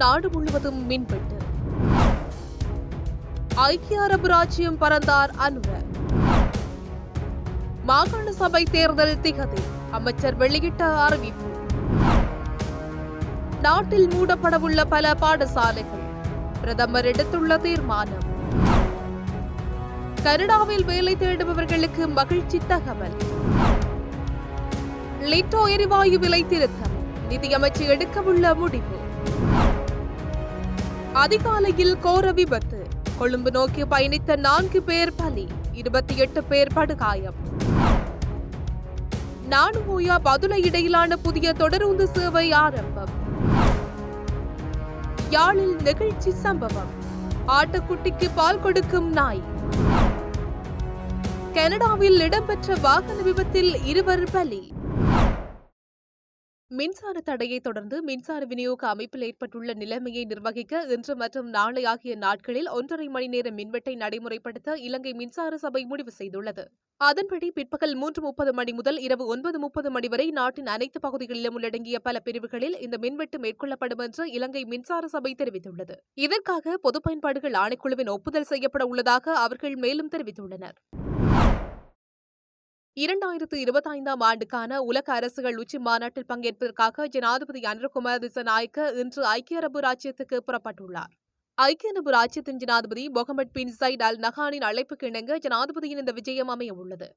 நாடு முழுவதும் மின்வெட்டு ஐக்கிய அரபு ராஜ்யம் பறந்தார் அன்வர். மாகாண சபை தேர்தல் திகதி அமைச்சர் வெளியிட்ட அறிவிப்பு. நாட்டில் மூடப்படவுள்ள பல பாடசாலைகள் பிரதமர் எடுத்துள்ள தீர்மானம். கனடாவில் வேலை தேடுபவர்களுக்கு மகிழ்ச்சி தகவல். லிட்டோ எரிவாயு விலை திருத்தம் நிதியமைச்சு எடுக்கவுள்ள முடிவு. அதிகாலையில் கோர விபத்து. கொழும்பு நோக்கி பயணித்த நான்கு பேர் பலி. இருபத்தி எட்டு பேர் படுகாயம். நானுகோயா பதுளை இடையிலான புதிய தொடருந்து சேவை ஆரம்பம். யாழில் நெகிழ்ச்சி சம்பவம். ஆட்டுக்குட்டிக்கு பால் கொடுக்கும் நாய். கனடாவில் இடம்பெற்ற வாகன விபத்தில் இருவர் பலி. மின்சார தடையை தொடர்ந்து மின்சார விநியோக அமைப்பில் ஏற்பட்டுள்ள நிலைமையை நிர்வகிக்க இன்று மற்றும் நாளை ஆகிய நாட்களில் ஒன்றரை மணி நேர மின்வெட்டை நடைமுறைப்படுத்த இலங்கை மின்சார சபை முடிவு செய்துள்ளது. அதன்படி பிற்பகல் மூன்று முப்பது மணி முதல் இரவு ஒன்பது முப்பது மணி வரை நாட்டின் அனைத்து பகுதிகளிலும் உள்ளடங்கிய பல பிரிவுகளில் இந்த மின்வெட்டு மேற்கொள்ளப்படும் என்று இலங்கை மின்சார சபை தெரிவித்துள்ளது. இதற்காக பொது பயன்பாடுகள் ஆணைக்குழுவின் ஒப்புதல் செய்யப்பட உள்ளதாக அவர்கள் மேலும் தெரிவித்துள்ளனர். இரண்டாயிரத்து இருபத்தைந்தாம் ஆண்டுக்கான உலக அரசுகள் உச்சி மாநாட்டில் பங்கேற்பதற்காக ஜனாதிபதி அனுர்குமார் திசநாயக்க இன்று ஐக்கிய அரபு ராஜ்யத்துக்கு புறப்பட்டுள்ளார். ஐக்கிய அரபு ராஜ்யத்தின் ஜனாதிபதி முகமது பின் சைட் அல் நஹானின் அழைப்புக்கு இணங்க ஜனாதிபதியின் இந்த விஜயம் அமைய உள்ளது.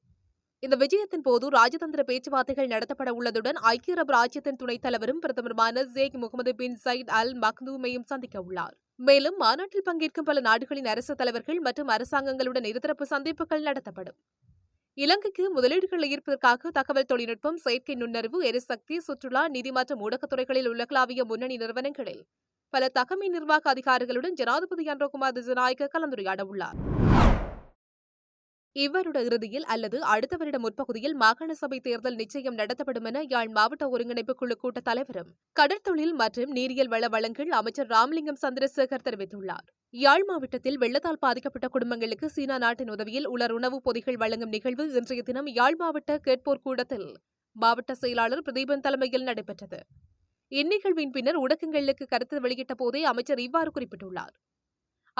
இந்த விஜயத்தின் போது ராஜதந்திர பேச்சுவார்த்தைகள் நடத்தப்பட உள்ளதுடன் ஐக்கிய அரபு ராஜ்யத்தின் துணைத் தலைவரும் பிரதமருமான Sheikh Mohammed bin Saeed al மக்தூமையும் சந்திக்க உள்ளார். மேலும் மாநாட்டில் பங்கேற்கும் பல நாடுகளின் அரசு தலைவர்கள் மற்றும் அரசாங்கங்களுடன் இருதரப்பு சந்திப்புகள் நடத்தப்படும். இலங்கைக்கு முதலீடுகளை ஈர்ப்பதற்காக தகவல் தொழில்நுட்பம் செயற்கை நுண்ணறிவு எரிசக்தி சுற்றுலா நிதி மற்றும் ஊடகத்துறைகளில் உலகளாவிய முன்னணி நிறுவனங்களில். பல தகமை நிர்வாக அதிகாரிகளுடன் ஜனாதிபதி அன்றகுமார் திசநாயக்க கலந்துரையாட உள்ளார் இவ்வருட இறுதியில் அல்லது அடுத்த வருட முற்பகுதியில் மாகாண சபை தேர்தல் நிச்சயம் நடத்தப்படும் என யாழ் மாவட்ட ஒருங்கிணைப்பு குழு கூட்ட தலைவரும் கடற்தொழில் மற்றும் நீரியல் வள வளங்கள் அமைச்சர் ராமலிங்கம் சந்திரசேகர் தெரிவித்துள்ளார். யாழ் மாவட்டத்தில் வெள்ளத்தால் பாதிக்கப்பட்ட குடும்பங்களுக்கு சீனா நாட்டின் உதவியில் உலர் உணவுப் பொதிகள் வழங்கும் நிகழ்வு இன்றைய தினம் யாழ் மாவட்ட கேட்போர் கூடத்தில் மாவட்ட செயலாளர் பிரதீபன் தலைமையில் நடைபெற்றது. இந்நிகழ்வின் பின்னர் ஊடகங்களுக்கு கருத்து வெளியிட்ட போதே அமைச்சர் இவ்வாறு குறிப்பிட்டுள்ளார்.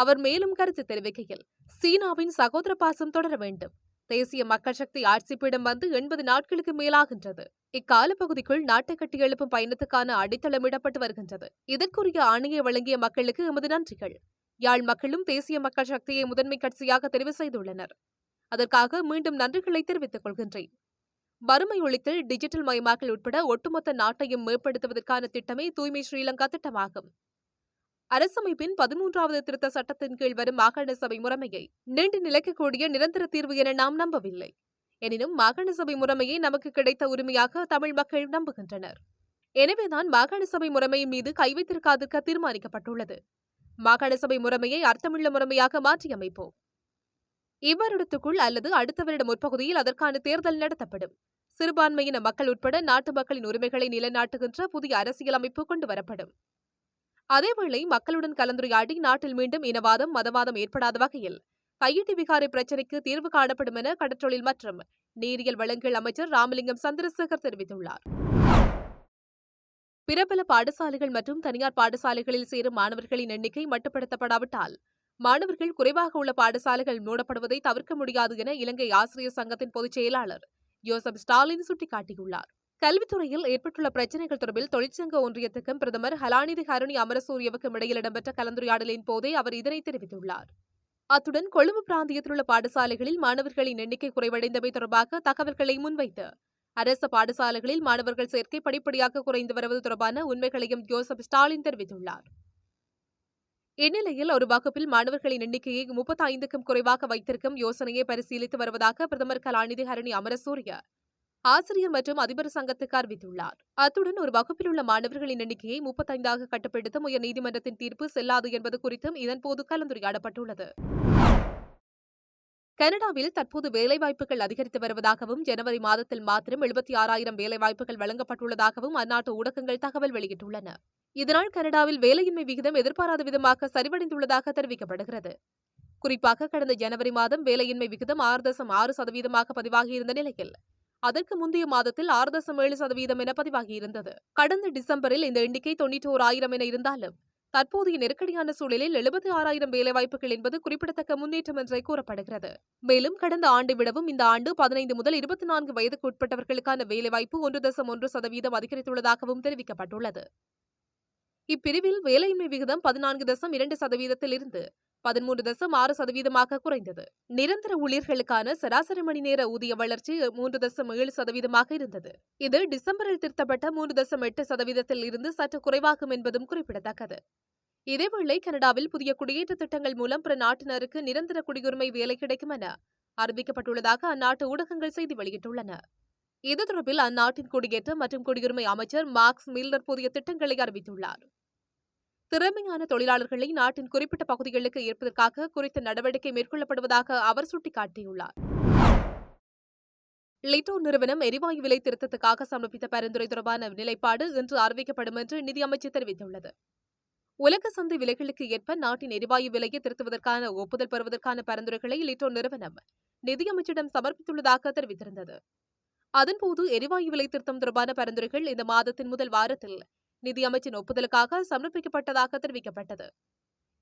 அவர் மேலும் கருத்து தெரிவிக்கையில் சீனாவின் சகோதர பாசம் தொடர வேண்டும். தேசிய மக்கள் சக்தி ஆட்சிப்பிடம் வந்து எண்பது நாட்களுக்கு மேலாகின்றது. இக்கால பகுதிக்குள் நாட்டை கட்டி எழுப்பும் பயணத்துக்கான அடித்தளமிடப்பட்டு வருகின்றது. இதற்குரிய ஆணையை வழங்கிய மக்களுக்கு எமது நன்றிகள். யாழ் மக்களும் தேசிய மக்கள் சக்தியை முதன்மை கட்சியாக தெரிவு செய்துள்ளனர். அதற்காக மீண்டும் நன்றிகளை தெரிவித்துக் கொள்கின்றேன். வறுமை ஒழித்தல் டிஜிட்டல் மயமாக்கல் உட்பட ஒட்டுமொத்த நாட்டையும் மேம்படுத்துவதற்கான திட்டமே தூய்மை ஸ்ரீலங்கா திட்டமாகும். அரசமைப்பின் பதிமூன்றாவது திருத்த சட்டத்தின் கீழ் வரும் மாகாண சபை முறைமையை நீண்டு நிலைக்கக்கூடிய நிரந்தர தீர்வு என நாம் நம்பவில்லை. எனினும் மாகாண சபை முறைமையை நமக்கு கிடைத்த உரிமையாக தமிழ் மக்கள் நம்புகின்றனர். எனவேதான் மாகாண சபை முறைமையின் மீது கை வைத்திருக்காதிருக்க தீர்மானிக்கப்பட்டுள்ளது. மாகாண சபை முறைமையை அர்த்தமுள்ள முறைமையாக மாற்றியமைப்போம். இவ்வருடத்துக்குள் அல்லது அடுத்த வருட முற்பகுதியில் அதற்கான தேர்தல் நடத்தப்படும். சிறுபான்மையின மக்கள் உட்பட நாட்டு மக்களின் உரிமைகளை நிலைநாட்டுகின்ற புதிய அரசியலமைப்பு கொண்டு வரப்படும். அதேவேளை மக்களுடன் கலந்துரையாடி நாட்டில் மீண்டும் இனவாதம் மதவாதம் ஏற்படாத வகையில் கையீட்டு விகாரை பிரச்சினைக்கு தீர்வு காணப்படும் என கடற்றொழில் மற்றும் நீரியல் வளங்கள் அமைச்சர் ராமலிங்கம் சந்திரசேகர் தெரிவித்துள்ளார். பிரபல பாடசாலைகள் மற்றும் தனியார் பாடசாலைகளில் சேரும் மாணவர்களின் எண்ணிக்கை மட்டுப்படுத்தப்படாவிட்டால் மாணவர்கள் குறைவாக உள்ள பாடசாலைகள் மூடப்படுவதை தவிர்க்க முடியாது என இலங்கை ஆசிரியர் சங்கத்தின் பொதுச் செயலாளர் யோசப் ஸ்டாலின் சுட்டிக்காட்டியுள்ளார். கல்வித்துறையில் ஏற்பட்டுள்ள பிரச்சினைகள் தொடர்பில் தொழிற்சங்க ஒன்றியத்துக்கும் பிரதமர் ஹலாநிதி ஹருணி அமரசூரியவுக்கும் இடையில் இடம்பெற்ற கலந்துரையாடலின் போதே அவர் இதனை தெரிவித்துள்ளார். அத்துடன் கொழும்பு பிராந்தியத்தில் உள்ள பாடசாலைகளில் மாணவர்களின் எண்ணிக்கை குறைவடைந்தமை தொடர்பாக தகவல்களை முன்வைத்து அரசு பாடசாலைகளில் மாணவர்கள் சேர்க்கை படிப்படியாக குறைந்து வருவது தொடர்பான உண்மைகளையும் ஜோசப் ஸ்டாலின் தெரிவித்துள்ளார். இந்நிலையில் ஒரு வகுப்பில் மாணவர்களின் எண்ணிக்கையை முப்பத்தி ஐந்துக்கும் குறைவாக வைத்திருக்கும் யோசனையை பரிசீலித்து வருவதாக பிரதமர் கலாநிதி ஹரணி அமரசூரிய ஆசிரியர் மற்றும் அதிபர் சங்கத்துக்கு அறிவித்துள்ளார். அத்துடன் ஒரு வகுப்பில் உள்ள மாணவர்களின் எண்ணிக்கையை முப்பத்தைந்தாக கட்டுப்படுத்தும் உயர் நீதிமன்றத்தின் தீர்ப்பு செல்லாது என்பது குறித்தும் இதன்போது கலந்துரையாடப்பட்டுள்ளது. கனடாவில் தற்போது வேலைவாய்ப்புகள் அதிகரித்து வருவதாகவும் ஜனவரி மாதத்தில் மாத்திரம் எழுபத்தி ஆறாயிரம் வேலைவாய்ப்புகள் வழங்கப்பட்டுள்ளதாகவும் அந்நாட்டு ஊடகங்கள் தகவல் வெளியிட்டுள்ளன. இதனால் கனடாவில் வேலையின்மை விகிதம் எதிர்பாராத விதமாக சரிவடைந்துள்ளதாக தெரிவிக்கப்படுகிறது. குறிப்பாக கடந்த ஜனவரி மாதம் வேலையின்மை விகிதம் ஆறு தசம் ஆறு சதவீதமாக பதிவாகியிருந்த நிலையில் அதற்கு முந்தைய மாதத்தில் ஆறு தசம் ஏழு சதவீதம் என பதிவாகியிருந்தது கடந்த டிசம்பரில் இந்த எண்ணிக்கை தொன்னூற்றி ஆயிரம் என இருந்தாலும் தற்போதைய நெருக்கடியான சூழலில் எழுபத்தி ஆறாயிரம் வேலைவாய்ப்புகள் என்பது குறிப்பிடத்தக்க முன்னேற்றம் என்றே கூறப்படுகிறது. மேலும் கடந்த ஆண்டை விடவும் இந்த ஆண்டு பதினைந்து முதல் இருபத்தி நான்கு வயதுக்கு உட்பட்டவர்களுக்கான வேலைவாய்ப்பு ஒன்று தசம் ஒன்று சதவீதம் அதிகரித்துள்ளதாகவும் தெரிவிக்கப்பட்டுள்ளது. இப்பிரிவில் வேலையின்மை விகிதம் பதினான்கு தசம் இரண்டு சதவீதத்தில் இருந்து பதிமூன்று தசம் ஆறு சதவீதமாக குறைந்தது. நிரந்தர ஊழியர்களுக்கான சராசரி மணி நேர ஊதிய வளர்ச்சி மூன்று தசம் ஏழு சதவீதமாக இருந்தது. இது டிசம்பரில் திருத்தப்பட்ட மூன்று தசம் எட்டு சதவீதத்தில் இருந்து சற்று குறைவாகும் என்பதும் குறிப்பிடத்தக்கது. இதேவேளை கனடாவில் புதிய குடியேற்ற திட்டங்கள் மூலம் பிற நாட்டினருக்கு நிரந்தர குடியுரிமை வேலை கிடைக்கும் என அறிவிக்கப்பட்டுள்ளதாக அந்நாட்டு ஊடகங்கள் செய்தி வெளியிட்டுள்ளன. இது தொடர்பில் அந்நாட்டின் குடியேற்றம் மற்றும் குடியுரிமை அமைச்சர் மார்க்ஸ் மில்லர் புதிய திட்டங்களை அறிவித்துள்ளார். திறமையான தொழிலாளர்களை நாட்டின் குறிப்பிட்ட பகுதிகளுக்கு ஈர்ப்பதற்காக குறித்த நடவடிக்கை மேற்கொள்ளப்படுவதாக அவர் சுட்டிக்காட்டியுள்ளார். லிட்டோ நிறுவனம் எரிவாயு விலை திருத்தத்துக்காக சமர்ப்பித்த பரிந்துரை தொடர்பான நிலைப்பாடு இன்று அறிவிக்கப்படும் என்று நிதியமைச்சர் தெரிவித்துள்ளது. உலக சந்தை விலைகளுக்கு ஏற்ப நாட்டின் எரிவாயு விலையை திருத்துவதற்கான ஒப்புதல் பெறுவதற்கான பரிந்துரைகளை லிட்டோ நிறுவனம் நிதியமைச்சரிடம் சமர்ப்பித்துள்ளதாக தெரிவித்திருந்தது. அதன்போது எரிவாயு விலை திருத்தம் தொடர்பான பரிந்துரைகள் இந்த மாதத்தின் முதல் வாரத்தில் நிதியமைச்சின் ஒப்புதலுக்காக சமர்ப்பிக்கப்பட்டதாக தெரிவிக்கப்பட்டது.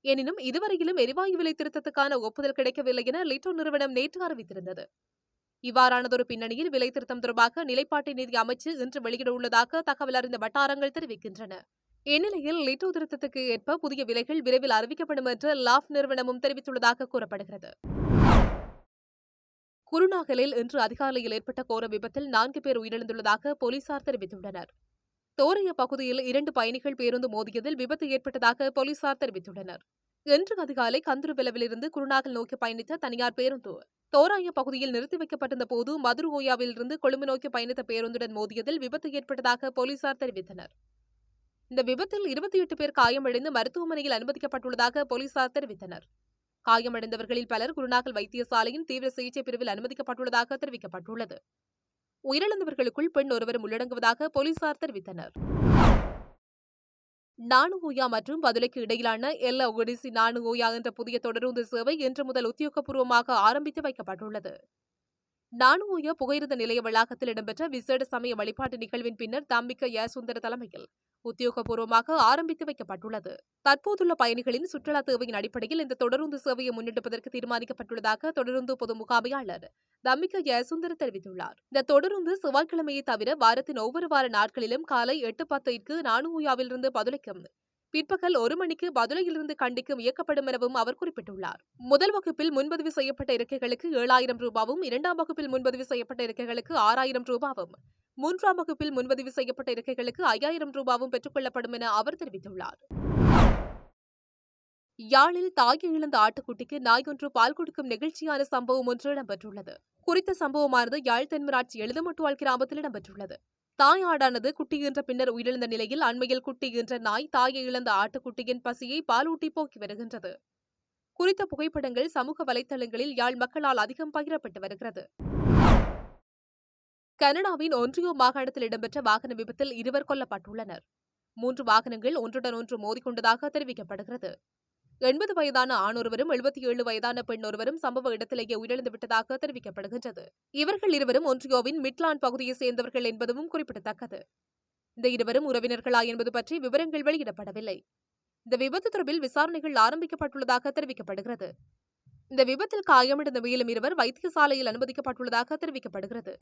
எனினும் இதுவரையிலும் எரிவாயு விலை திருத்தத்துக்கான ஒப்புதல் கிடைக்கவில்லை என லிட்டோ நிறுவனம் நேற்று அறிவித்திருந்தது. இவ்வாறானதொரு பின்னணியில் விலை திருத்தம் தொடர்பாக நிலைப்பாட்டை நிதி அமைச்சு இன்று வெளியிட உள்ளதாக தகவல் அறிந்த வட்டாரங்கள் தெரிவிக்கின்றன. இந்நிலையில் லிட்டோ திருத்தத்துக்கு ஏற்ப புதிய விலைகள் விரைவில் அறிவிக்கப்படும் என்று லாஃப் நிறுவனமும் தெரிவித்துள்ளதாக கூறப்படுகிறது. குருநாகலில் இன்று அதிகாலையில் ஏற்பட்ட கோர விபத்தில் நான்கு பேர் உயிரிழந்துள்ளதாக போலீசார் தெரிவித்துள்ளனர். தோரைய பகுதியில் இரண்டு பயணிகள் பேருந்து மோதியதில் விபத்து ஏற்பட்டதாக போலீசார் தெரிவித்துள்ளனர். இன்று அதிகாலை கந்துருவெலவிலிருந்து குருநாகல் நோக்கி பயணித்த தனியார் பேருந்து தோராய பகுதியில் நிறுத்தி வைக்கப்பட்டிருந்த போது மதுரகோயாவிலிருந்து கொழும்பு நோக்கி பயணித்த பேருந்துடன் மோதியதில் விபத்து ஏற்பட்டதாக போலீசார் தெரிவித்தனர். இந்த விபத்தில் இருபத்தி எட்டு பேர் காயமடைந்து மருத்துவமனையில் அனுமதிக்கப்பட்டுள்ளதாக போலீசார் தெரிவித்தனர். காயமடைந்தவர்களில் பலர் குருநாகல் வைத்தியசாலையின் தீவிர சிகிச்சை பிரிவில் அனுமதிக்கப்பட்டுள்ளதாக தெரிவிக்கப்பட்டுள்ளது. உயிரிழந்தவர்களுக்குள் பெண் ஒருவரும் உள்ளடங்குவதாக போலீசார் தெரிவித்தனர். நானுஓயா மற்றும் பதுலைக்கு இடையிலான எல்ல ஒடிசி நானுஓயா என்ற புதிய தொடருந்து சேவை இன்று முதல் உத்தியோகபூர்வமாக ஆரம்பித்து வைக்கப்பட்டுள்ளது. நானுய புகையிரத நிலைய வளாகத்தில் இடம்பெற்ற விசேட சமய வழிபாட்டு நிகழ்வின் பின்னர் தம்பிக்க ய சுந்தர தலைமையில் உத்தியோகபூர்வமாக ஆரம்பித்து வைக்கப்பட்டுள்ளது. தற்போதுள்ள பயணிகளின் சுற்றுலா தேவையின் அடிப்படையில் இந்த தொடருந்து சேவையை முன்னெடுப்பதற்கு தீர்மானிக்கப்பட்டுள்ளதாக தொடருந்து பொது முகாமையாளர் தம்பிக்க ஜெயசுந்தர் தெரிவித்துள்ளார். இந்த தொடருந்து செவ்வாய்க்கிழமையை தவிர வாரத்தின் ஒவ்வொரு வார நாட்களிலும் காலை எட்டு பத்திற்கு நானுயாவிலிருந்து பதுளைக்கும் பிற்பகல் ஒரு மணிக்கு பதுளையிலிருந்து கண்டிக்கும் இயக்கப்படும் எனவும் அவர் குறிப்பிட்டுள்ளார். முதல் வகுப்பில் முன்பதிவு செய்யப்பட்ட இருக்கைகளுக்கு ஏழாயிரம் ரூபாவும் இரண்டாம் வகுப்பில் முன்பதிவு செய்யப்பட்ட இருக்கைகளுக்கு ஆறாயிரம் ரூபாவும் மூன்றாம் வகுப்பில் முன்பதிவு செய்யப்பட்ட இருக்கைகளுக்கு ஐயாயிரம் ரூபாவும் பெற்றுக் கொள்ளப்படும் என அவர் தெரிவித்துள்ளார். யாழில் தாயை இழந்த ஆட்டுக்குட்டிக்கு நாயொன்று பால் கொடுக்கும் நிகழ்ச்சியான சம்பவம் ஒன்று இடம்பெற்றுள்ளது. குறித்த சம்பவமானது யாழ் தென்மராட்சி எழுதமட்டுவாள் கிராமத்தில் இடம்பெற்றுள்ளது. தாய் ஆடானது குட்டியின்ற பின்னர் உயிரிழந்த நிலையில் அண்மையில் குட்டியின்ற நாய் தாயை இழந்த ஆட்டுக்குட்டியின் பசியை பாலூட்டி போக்கி வருகின்றது. குறித்த புகைப்படங்கள் சமூக வலைதளங்களில் யாழ் மக்களால் அதிகம் பகிரப்பட்டு வருகிறது. கனடாவின் ஒன்றியோ மாகாணத்தில் இடம்பெற்ற வாகன விபத்தில் இருவர் கொல்லப்பட்டுள்ளனர். மூன்று வாகனங்கள் ஒன்றுடன் ஒன்று மோதிக்கொண்டதாக தெரிவிக்கப்படுகிறது. எண்பது வயதான ஆணொருவரும் எழுபத்தி ஏழு வயதான பெண் ஒருவரும் சம்பவ இடத்திலேயே உயிரிழந்து விட்டதாக தெரிவிக்கப்படுகின்றது. இவர்கள் இருவரும் ஒன்றியோவின் மிட்லாண்ட் பகுதியை சேர்ந்தவர்கள் என்பதும் குறிப்பிடத்தக்கது. இந்த இருவரும் உறவினர்களா என்பது பற்றி விவரங்கள் வெளியிடப்படவில்லை. இந்த விபத்து தொடர்பில் விசாரணைகள் ஆரம்பிக்கப்பட்டுள்ளதாக தெரிவிக்கப்படுகிறது. இந்த விபத்தில் காயமடைந்த மேலும் இருவர் வைத்தியசாலையில் அனுமதிக்கப்பட்டுள்ளதாக தெரிவிக்கப்படுகிறது.